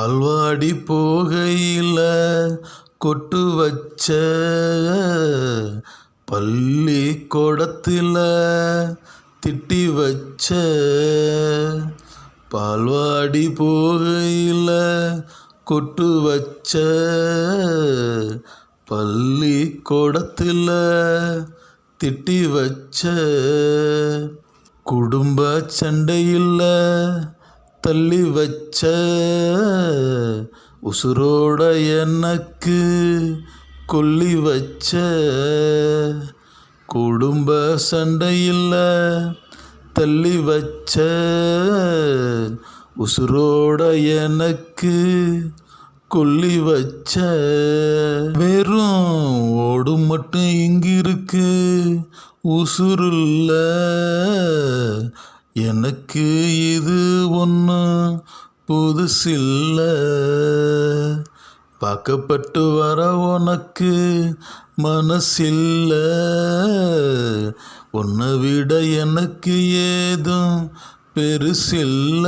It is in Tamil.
பால்வாடி போகையில் கொட்டு வச்ச பள்ளி கொடத்தில் திட்டி வச்ச பால்வாடி போகையில் கொட்டு வச்ச பள்ளி கொடத்தில் திட்டி வச்ச குடும்ப சண்டையில் தள்ளி வச்ச உசுரோட எனக்கு கொல்லி வச்ச குடும்ப சண்டையில் தள்ளி வச்ச உசுரோட எனக்கு கொல்லி வச்ச வெறும் ஓடு மட்டும் இங்கிருக்கு உசுருல்ல. எனக்கு இது ஒன்று புதுசில்ல பார்க்கப்பட்டு வர உனக்கு மனசில்ல. உன்னை விட எனக்கு ஏதும் பெருசில்ல.